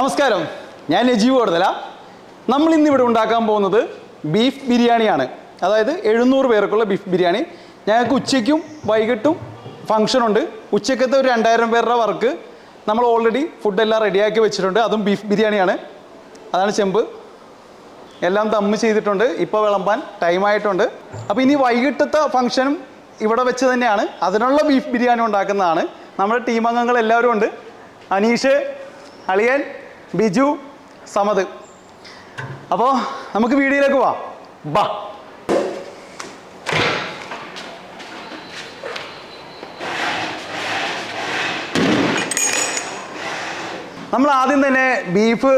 നമസ്കാരം. ഞാൻ നജീബ് കൊടുതല നമ്മൾ ഇന്ന് ഇവിടെ ഉണ്ടാക്കാൻ പോകുന്നത് ബീഫ് ബിരിയാണിയാണ്. അതായത് എഴുന്നൂറ് പേർക്കുള്ള ബീഫ് ബിരിയാണി. ഞങ്ങൾക്ക് ഉച്ചയ്ക്കും വൈകിട്ടും ഫംഗ്ഷൻ ഉണ്ട്. ഉച്ചക്കത്തെ ഒരു രണ്ടായിരം പേരുടെ വർക്ക് നമ്മൾ ഓൾറെഡി ഫുഡെല്ലാം റെഡിയാക്കി വെച്ചിട്ടുണ്ട്. അതും ബീഫ് ബിരിയാണിയാണ്. അതാണ് ചെമ്പ്. എല്ലാം തമ്മ് ചെയ്തിട്ടുണ്ട്. ഇപ്പോൾ വിളമ്പാൻ ടൈമായിട്ടുണ്ട് അപ്പോൾ ഇനി വൈകിട്ടത്തെ ഫംഗ്ഷനും ഇവിടെ വെച്ച് തന്നെയാണ്. അതിനുള്ള ബീഫ് ബിരിയാണി ഉണ്ടാക്കുന്നതാണ്. നമ്മുടെ ടീം അംഗങ്ങൾ എല്ലാവരും ഉണ്ട്. അനീഷ് അളിയൻ ബിജു സമത്. അപ്പോൾ നമുക്ക് വീഡിയോയിലേക്ക് പോവാം. ബാ. നമ്മൾ ആദ്യം തന്നെ ബീഫ്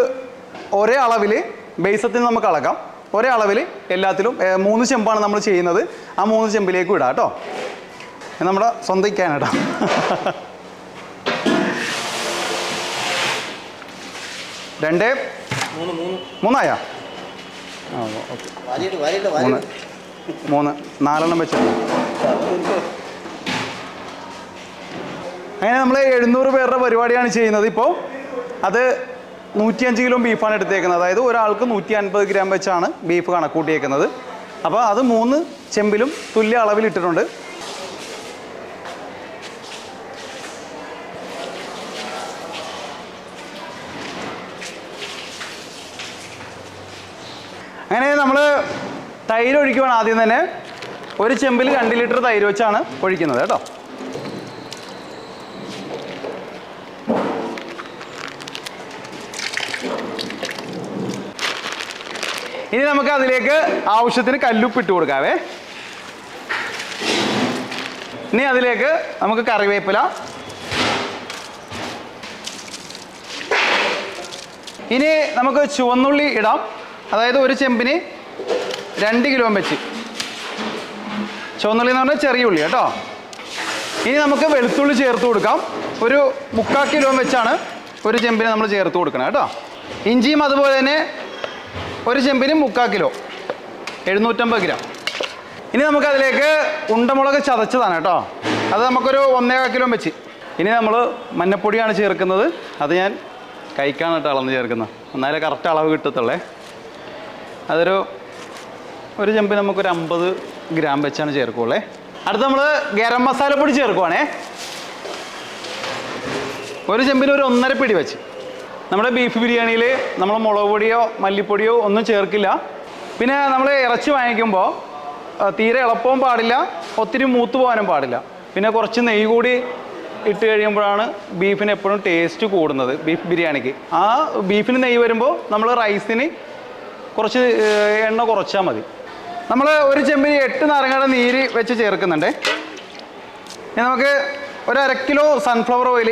ഒരേ അളവിൽ ബേസത്തിൽ നമുക്ക് അളക്കാം. ഒരേ അളവിൽ എല്ലാത്തിലും മൂന്ന് ചെമ്പാണ് നമ്മൾ ചെയ്യുന്നത്. ആ മൂന്ന് ചെമ്പിലേക്ക് ഇടാം കേട്ടോ. നമ്മുടെ സ്വന്തം കേട്ടോ രണ്ട്. മൂന്ന് മൂന്ന് മൂന്നായാ മൂന്ന്. മൂന്ന്. നാലെണ്ണം വെച്ചിട്ടുണ്ട്. അങ്ങനെ നമ്മൾ എഴുന്നൂറ് പേരുടെ പരിപാടിയാണ് ചെയ്യുന്നത് ഇപ്പോൾ അത് നൂറ്റിയഞ്ച് കിലോ ബീഫാണ് എടുത്തേക്കുന്നത്. അതായത് ഒരാൾക്ക് നൂറ്റി അൻപത് ഗ്രാം വെച്ചാണ് ബീഫ് കണക്കൂട്ടിയേക്കുന്നത്. അപ്പോൾ അത് മൂന്ന് ചെമ്പിലും തുല്യ അളവിൽ ഇട്ടിട്ടുണ്ട് അങ്ങനെ നമ്മൾ തൈര് ഒഴിക്കുവാണ് ആദ്യം തന്നെ. ഒരു ചെമ്പിൽ രണ്ട് ലിറ്റർ തൈര് വെച്ചാണ് ഒഴിക്കുന്നത് കേട്ടോ. ഇനി നമുക്ക് അതിലേക്ക് ആവശ്യത്തിന് കല്ലുപ്പ് ഇട്ട് കൊടുക്കാവേ. ഇനി അതിലേക്ക് നമുക്ക് കറിവേപ്പില. ഇനി നമുക്ക് ചുവന്നുള്ളി ഇടാം. അതായത് ഒരു ചെമ്പിന് രണ്ട് കിലോ വെച്ച്. ചുവന്നുള്ളി എന്ന് പറഞ്ഞാൽ ചെറിയ ഉള്ളി കേട്ടോ. ഇനി നമുക്ക് വെളുത്തുള്ളി ചേർത്ത് കൊടുക്കാം. ഒരു മുക്കാൽ കിലോ വെച്ചാണ് ഒരു ചെമ്പിന് നമ്മൾ ചേർത്ത് കൊടുക്കണം കേട്ടോ. ഇഞ്ചിയും അതുപോലെ തന്നെ ഒരു ചെമ്പിന് മുക്കാൽ കിലോ. എഴുന്നൂറ്റമ്പത് ഗ്രാം. ഇനി നമുക്ക് അതിലേക്ക് ഉണ്ടമുളക് ചതച്ചതാണ് കേട്ടോ. അത് നമുക്കൊരു ഒന്നേകാൽ കിലോ വെച്ച്. ഇനി നമ്മൾ മഞ്ഞപ്പൊടിയാണ് ചേർക്കുന്നത്. അത് ഞാൻ കൈക്കാണ് കേട്ടോ അളന്ന് ചേർക്കുന്നത്. എന്നാലേ കറക്റ്റ് അളവ് കിട്ടത്തുള്ളേ. അതൊരു ഒരു ചെമ്പിന് നമുക്കൊരു അമ്പത് ഗ്രാം വെച്ചാണ് ചേർക്കുള്ളേ. അടുത്ത് നമ്മൾ ഗരം മസാല പൊടി ചേർക്കുവാണേ. ഒരു ചെമ്പിന് ഒരു ഒന്നര പിടി വെച്ച്. നമ്മുടെ ബീഫ് ബിരിയാണിയിൽ നമ്മൾ മുളക് പൊടിയോ മല്ലിപ്പൊടിയോ ഒന്നും ചേർക്കില്ല. പിന്നെ നമ്മൾ ഇറച്ചി വാങ്ങിക്കുമ്പോൾ തീരെ എളുപ്പവും പാടില്ല ഒത്തിരി മൂത്ത് പോകാനും പാടില്ല. പിന്നെ കുറച്ച് നെയ്യ് കൂടി ഇട്ട് കഴിയുമ്പോഴാണ് ബീഫിന് എപ്പോഴും ടേസ്റ്റ് കൂടുന്നത് ബീഫ് ബിരിയാണിക്ക്. ആ ബീഫിന് നെയ്യ് വരുമ്പോൾ നമ്മൾ റൈസിന് കുറച്ച് എണ്ണ കുറച്ചാൽ മതി. നമ്മൾ ഒരു ചെമ്പിന് എട്ട് നാരങ്ങയുടെ നീര് വെച്ച് ചേർക്കുന്നുണ്ട്. ഇനി നമുക്ക് ഒരു അര കിലോ സൺഫ്ലവർ ഓയിൽ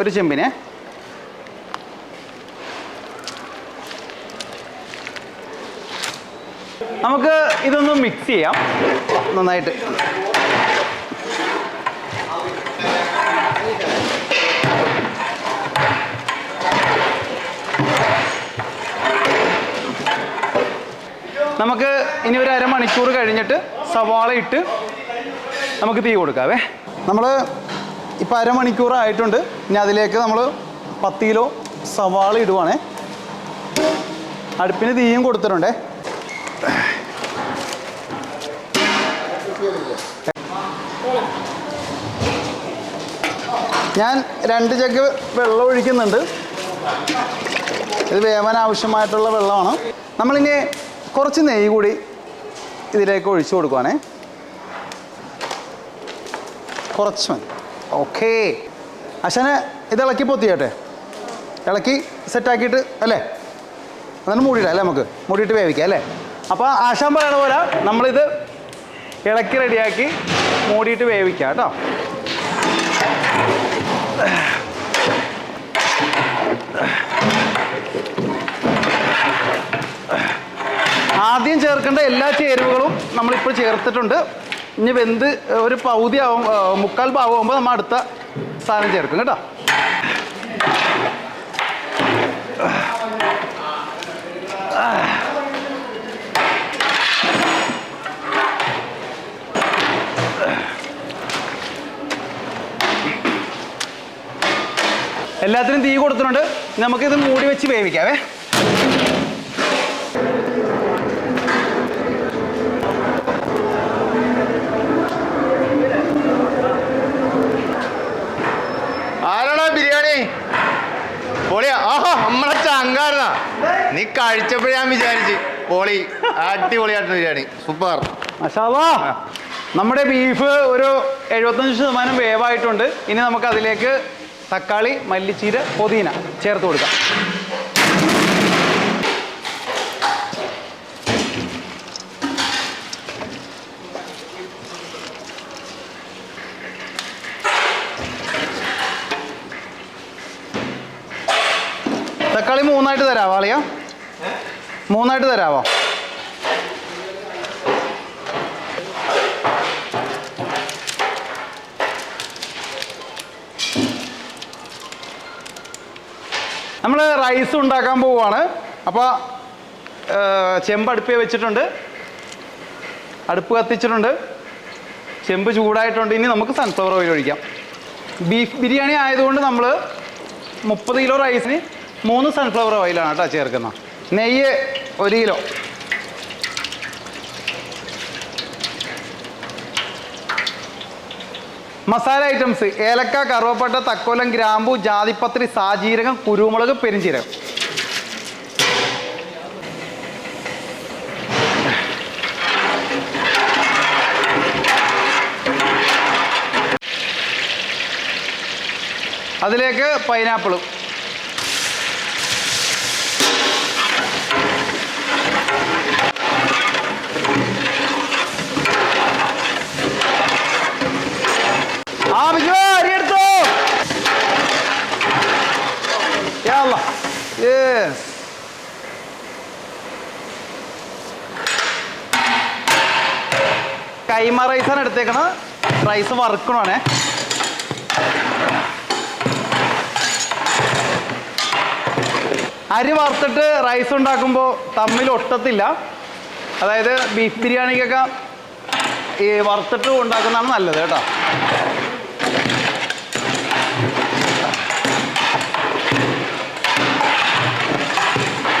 ഒരു ചെമ്പിന്. നമുക്ക് ഇതൊന്ന് മിക്സ് ചെയ്യാം. നന്നായിട്ട്. നമുക്ക് ഇനി ഒരു അരമണിക്കൂർ കഴിഞ്ഞിട്ട് സവാള ഇട്ട് നമുക്ക് തീ കൊടുക്കാവേ. നമ്മൾ ഇപ്പോൾ അരമണിക്കൂർ ആയിട്ടുണ്ട്. ഇനി അതിലേക്ക് നമ്മൾ പത്ത് കിലോ സവാള ഇടുവാണേ. അടുപ്പിന് തീയും കൊടുത്തിട്ടുണ്ടേ. ഞാൻ രണ്ട് ജഗ് വെള്ളം ഒഴിക്കുന്നുണ്ട്. ഇത് വേവാൻ ആവശ്യമായിട്ടുള്ള വെള്ളമാണ്. നമ്മളിനി കുറച്ച് നെയ്യ് കൂടി ഇതിലേക്ക് ഒഴിച്ചു കൊടുക്കുവാണേ. കുറച്ച് മതി. ഓക്കേ. അശനെ ഇത് ഇളക്കി പൊത്തിയട്ടെ. ഇളക്കി സെറ്റാക്കിയിട്ട് അല്ലേ? അതൊന്ന് മൂടിയിടാം അല്ലേ നമുക്ക്? മൂടിയിട്ട് വേവിക്കാം അല്ലേ? അപ്പോൾ ആശാൻ പറയണ പോലെ നമ്മളിത് ഇളക്കി റെഡിയാക്കി മൂടിയിട്ട് വേവിക്കാം കേട്ടോ? ആദ്യം ചേർക്കേണ്ട എല്ലാ ചേരുവകളും നമ്മളിപ്പോൾ ചേർത്തിട്ടുണ്ട്. ഇനി വെന്ത് ഒരു പകുതി ആവും മുക്കാൽ ഭാഗമാകുമ്പോൾ നമ്മൾ അടുത്ത സാധനം ചേർക്കും കേട്ടോ. എല്ലാത്തിനും തീ കൊടുത്തിട്ടുണ്ട്. നമുക്കിത് മൂടി വെച്ച് വേവിക്കാവേ. നമ്മളെ നീ കഴിച്ചപ്പോഴേ ഞാൻ വിചാരിച്ച്. പൊളി. അടിപൊളിയായിട്ടുള്ള ബിരിയാണി. സൂപ്പർ. മഷാവാ നമ്മുടെ ബീഫ് ഒരു എഴുപത്തഞ്ച് ശതമാനം വേവായിട്ടുണ്ട്. ഇനി നമുക്ക് അതിലേക്ക് തക്കാളി മല്ലിച്ചീര പൊതീന ചേർത്ത് കൊടുക്കാം തക്കാളി മൂന്നായിട്ട് തരാവോ അളിയ? മൂന്നായിട്ട് തരാവോ? നമ്മൾ റൈസ് ഉണ്ടാക്കാൻ പോവുകയാണ് അപ്പോൾ ചെമ്പ് അടുപ്പേ വെച്ചിട്ടുണ്ട്. അടുപ്പ് കത്തിച്ചിട്ടുണ്ട്. ചെമ്പ് ചൂടായിട്ടുണ്ട്. ഇനി നമുക്ക് സൺഫ്ലവർ ഓയിൽ ഒഴിക്കാം. ബീഫ് ബിരിയാണി ആയതുകൊണ്ട് നമ്മൾ മുപ്പത് കിലോ റൈസിന് മൂന്ന് സൺഫ്ലവർ ഓയിലാണ് കേട്ടോ ചേർക്കുന്നത്. നെയ്യ് ഒരു കിലോ. മസാല ഐറ്റംസ് ഏലക്ക കറുവപ്പട്ട തക്കോലം ഗ്രാമ്പു ജാതിപ്പത്രി സാജീരകം കുരുമുളക് പെരിഞ്ചീരകം. അതിലേക്ക് പൈനാപ്പിളും ആ ബിജു അരി എടുത്തോ യാ അല്ലാ. Yes. കൈമ റൈസാണ് എടുത്തേക്കണ റൈസ് വറുക്കണേ അരി വറുത്തിട്ട് റൈസ് ഉണ്ടാക്കുമ്പോൾ തമ്മിൽ ഒട്ടത്തില്ല. അതായത് ബീഫ് ബിരിയാണിക്കൊക്കെ ഈ വറുത്തിട്ട് ഉണ്ടാക്കുന്നതാണ് നല്ലത് കേട്ടോ.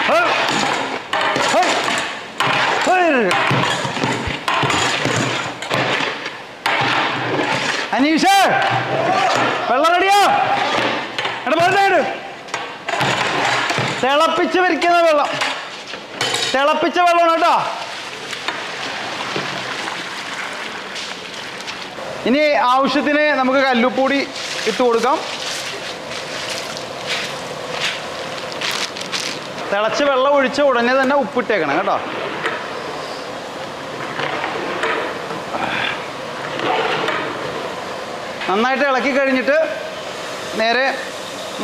ഹേ. ഹേ. ഹേ. അനീഷ് വെള്ളം റെഡിയാ? എടാ വെള്ളം തിളപ്പിച്ച് വരിക്കുന്ന വെള്ളം. തിളപ്പിച്ച വെള്ളമാണ് കേട്ടോ. ഇനി ആവശ്യത്തിന് നമുക്ക് കല്ലുപ്പൂടി ഇട്ട് കൊടുക്കാം. തിളച്ച് വെള്ളം ഒഴിച്ച് ഉടനെ തന്നെ ഉപ്പിട്ടേക്കണം കേട്ടോ. നന്നായിട്ട് ഇളക്കി കഴിഞ്ഞിട്ട് നേരെ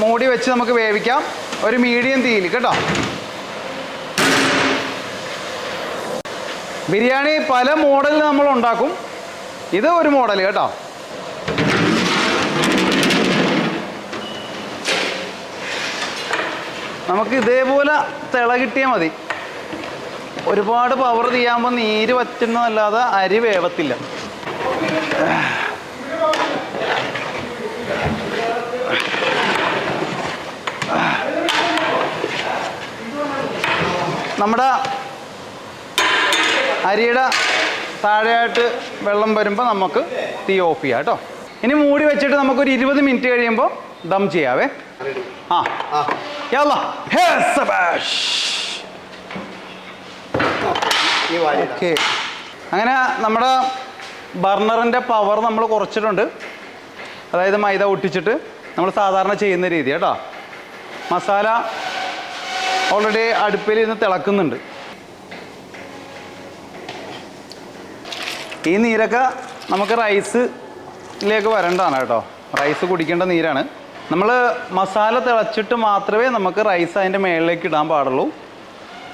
മൂടി വെച്ച് നമുക്ക് വേവിക്കാം. ഒരു മീഡിയം തീയിൽ കേട്ടോ? ബിരിയാണി പല മോഡലിൽ നമ്മൾ ഉണ്ടാക്കും. ഇത് ഒരു മോഡൽ കേട്ടോ? നമുക്ക് ഇതേപോലെ തിള കിട്ടിയാൽ മതി. ഒരുപാട് പവർ ചെയ്യാകുമ്പോൾ നീര് വറ്റുന്നതല്ലാതെ അരി വേവത്തില്ല. നമ്മുടെ അരിയുടെ താഴെയായിട്ട് വെള്ളം വരുമ്പോൾ നമുക്ക് തീ ഓഫ് ചെയ്യാം കേട്ടോ. ഇനി മൂടി വെച്ചിട്ട് നമുക്കൊരു ഇരുപത് മിനിറ്റ് കഴിയുമ്പോൾ ദം ചെയ്യാവേ. ആ. വാരി ഓക്കെ. അങ്ങനെ നമ്മുടെ ബർണറിന്റെ പവർ നമ്മൾ കുറച്ചിട്ടുണ്ട്. അതായത് മൈദ ഒട്ടിച്ചിട്ട് നമ്മൾ സാധാരണ ചെയ്യുന്ന രീതി കേട്ടോ. മസാല ഓൾറെഡി അടുപ്പിൽ ഇന്ന് തിളക്കുന്നുണ്ട്. ഈ നീരൊക്കെ നമുക്ക് റൈസിലേക്ക് വരേണ്ടതാണ് കേട്ടോ. റൈസ് കുടിക്കേണ്ട നീരാണ്. നമ്മൾ മസാല തിളച്ചിട്ട് മാത്രമേ നമുക്ക് റൈസ് അതിന്റെ മേളിലേക്ക് ഇടാൻ പാടുള്ളൂ.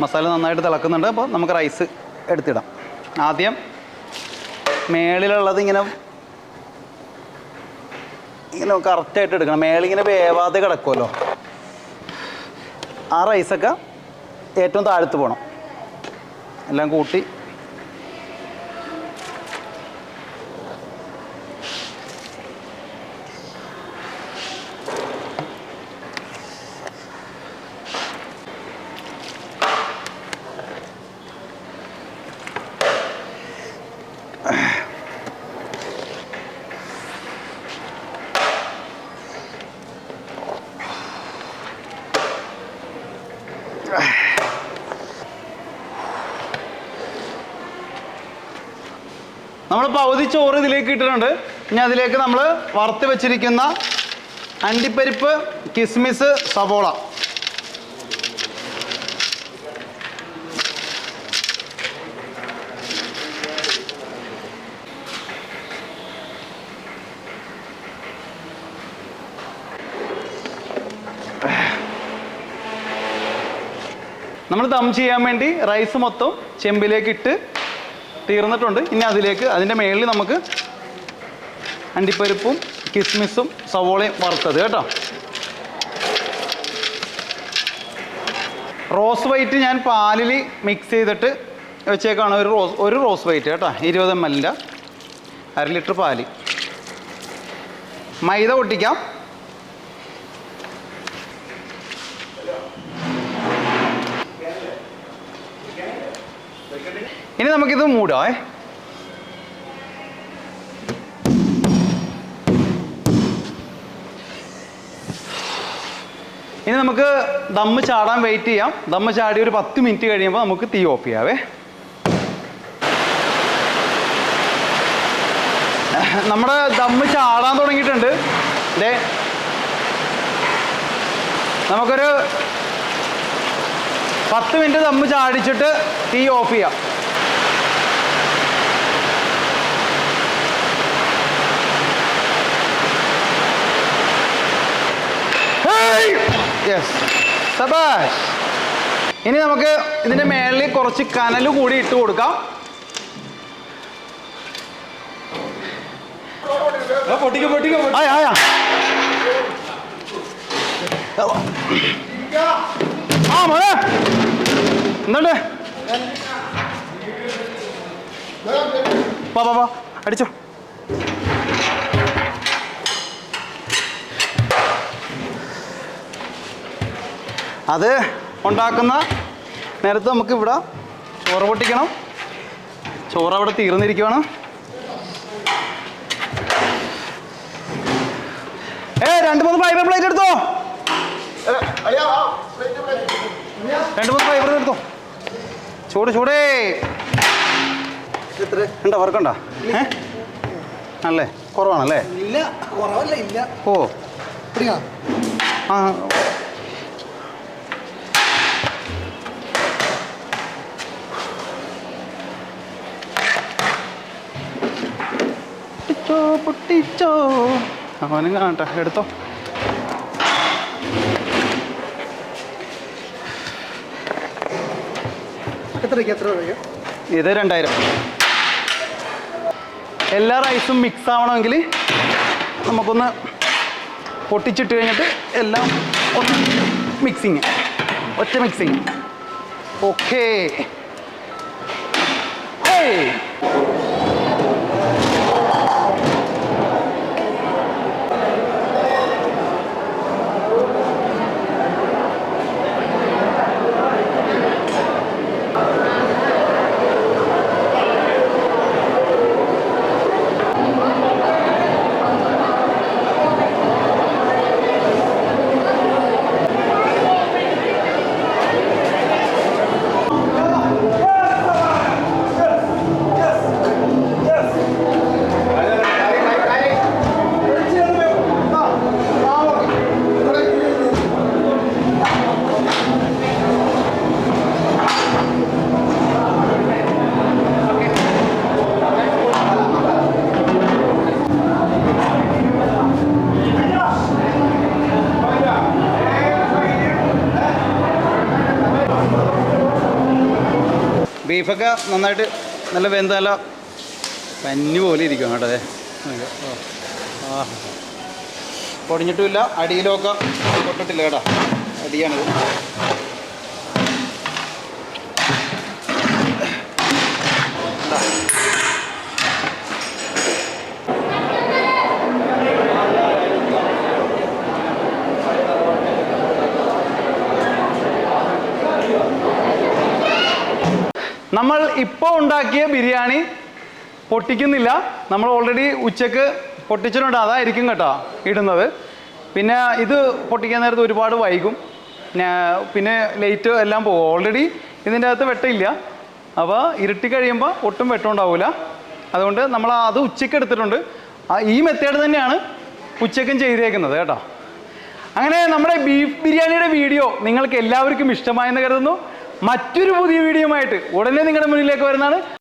മസാല നന്നായിട്ട് തിളക്കുന്നുണ്ട് അപ്പോൾ നമുക്ക് റൈസ് എടുത്തിടാം. ആദ്യം മേളിലുള്ളത് ഇങ്ങനെ ഇങ്ങനെ കറക്റ്റായിട്ട് എടുക്കണം. മേളിങ്ങനെ വേവാതെ കിടക്കുമല്ലോ. ആ റൈസൊക്കെ ഏറ്റവും താഴത്ത് പോകണം എല്ലാം കൂട്ടി നമ്മൾ പകുതി ചോറ് ഇതിലേക്ക് ഇട്ടിട്ടുണ്ട്. ഇനി അതിലേക്ക് നമ്മൾ വറുത്ത് വെച്ചിരിക്കുന്ന അണ്ടിപ്പരിപ്പ് കിസ്മിസ് സവോള. നമ്മൾ ദം ചെയ്യാൻ വേണ്ടി റൈസ് മൊത്തം ചെമ്പിലേക്ക് ഇട്ട് തീർന്നിട്ടുണ്ട്. ഇനി അതിലേക്ക് അതിന്റെ മേളിൽ നമുക്ക് അണ്ടിപ്പരിപ്പും കിസ്മിസും സവോളയും വറുത്തത് കേട്ടോ. റോസ് വൈറ്റ് ഞാൻ പാലിൽ മിക്സ് ചെയ്തിട്ട് വെച്ചേക്കാണ് ഒരു റോസ് ഒരു റോസ് വൈറ്റ് കേട്ടോ. ഇരുപത് എം എല്ലിന്റെ അര ലിറ്റർ പാൽ. മൈദ പൊട്ടിക്കാം. ഇനി നമുക്കിത് മൂടാം ഇനി നമുക്ക് ദമ്മ് ചാടാൻ വെയിറ്റ് ചെയ്യാം. ദമ്മ് ചാടി ഒരു പത്ത് മിനിറ്റ് കഴിയുമ്പോൾ നമുക്ക് തീ ഓഫ് ചെയ്യാവേ. നമ്മുടെ ദമ്മ് ചാടാൻ തുടങ്ങിയിട്ടുണ്ട്. ദേ നമുക്കൊരു പത്ത് മിനിറ്റ് ദമ്മ് ചാടിച്ചിട്ട് തീ ഓഫ് ചെയ്യാം. യെസ് സബാഷ് ഇനി നമുക്ക് ഇതിന്റെ മേളിൽ കുറച്ച് കനൽ കൂടി ഇട്ട് കൊടുക്കാം. പൊട്ടിക്കും പൊട്ടിക്കും. ആയ ആയാ ആ. മോനെ എന്തുണ്ട്? വാ വാ വാ. അടിച്ചോ. അത് ഉണ്ടാക്കുന്ന നേരത്തെ നമുക്ക് ഇവിടെ ചോറ് പൊട്ടിക്കണം. ചോറ് അവിടെ തീർന്നിരിക്കണം ഏ രണ്ട് മൂന്ന് ഫൈബർ പ്ലേറ്റ് എടുത്തോ? രണ്ട് മൂന്ന് ഫൈബർ എടുത്തോ? ചൂട് ചൂടേ. ഉണ്ടോ വർക്കുണ്ടോ ഏ? അല്ലേ കുറവാണല്ലേ? ഇല്ല കുറവല്ല ഇല്ല. ഓ. ആ പൊട്ടിച്ചോ. അവനും കാണട്ടെ എടുത്തോ. എത്രയ്ക്ക് എത്ര രൂപയ്ക്ക്? ഇത് രണ്ടായിരം. എല്ലാ റൈസും മിക്സ് ആവണമെങ്കിൽ നമുക്കൊന്ന് പൊട്ടിച്ചിട്ട് കഴിഞ്ഞിട്ട് എല്ലാം ഒന്ന് മിക്സിങ് ഒറ്റ മിക്സിങ് ഓക്കേ ഏയ് ബീഫൊക്കെ നന്നായിട്ട് നല്ല വെന്ത നല്ല പഞ്ഞു പോലെ ഇരിക്കും കേട്ടോ ആ. പൊടിഞ്ഞിട്ടുമില്ല. അടിയിലൊക്കെ പൊട്ടിട്ടില്ല കേട്ടോ. അടിയാണിത് ഇതാ. നമ്മൾ ഇപ്പോൾ ഉണ്ടാക്കിയ ബിരിയാണി പൊട്ടിക്കുന്നില്ല. നമ്മൾ ഓൾറെഡി ഉച്ചയ്ക്ക് പൊട്ടിച്ചിട്ടുണ്ട്. അതായിരിക്കും കേട്ടോ ഇടുന്നത്. പിന്നെ ഇത് പൊട്ടിക്കാൻ നേരത്ത് ഒരുപാട് വൈകും. പിന്നെ ലൈറ്റ് എല്ലാം പോകും. ഓൾറെഡി ഇതിന്റെ അകത്ത് വെട്ടമില്ല അപ്പോൾ ഇരുട്ടി കഴിയുമ്പോൾ ഒട്ടും വെട്ടമുണ്ടാവില്ല അതുകൊണ്ട് നമ്മൾ അത് ഉച്ചയ്ക്ക് എടുത്തിട്ടുണ്ട്. ഈ മെത്തേഡ് തന്നെയാണ് ഉച്ചയ്ക്കും ചെയ്തേക്കുന്നത് കേട്ടോ. അങ്ങനെ നമ്മുടെ ബീഫ് ബിരിയാണിയുടെ വീഡിയോ നിങ്ങൾക്ക് എല്ലാവർക്കും ഇഷ്ടമായെന്ന് കരുതുന്നു. മറ്റൊരു പുതിയ വീഡിയോ ആയിട്ട് ഉടനെ നിങ്ങളുടെ മുന്നിലേക്ക് വരുന്നതാണ്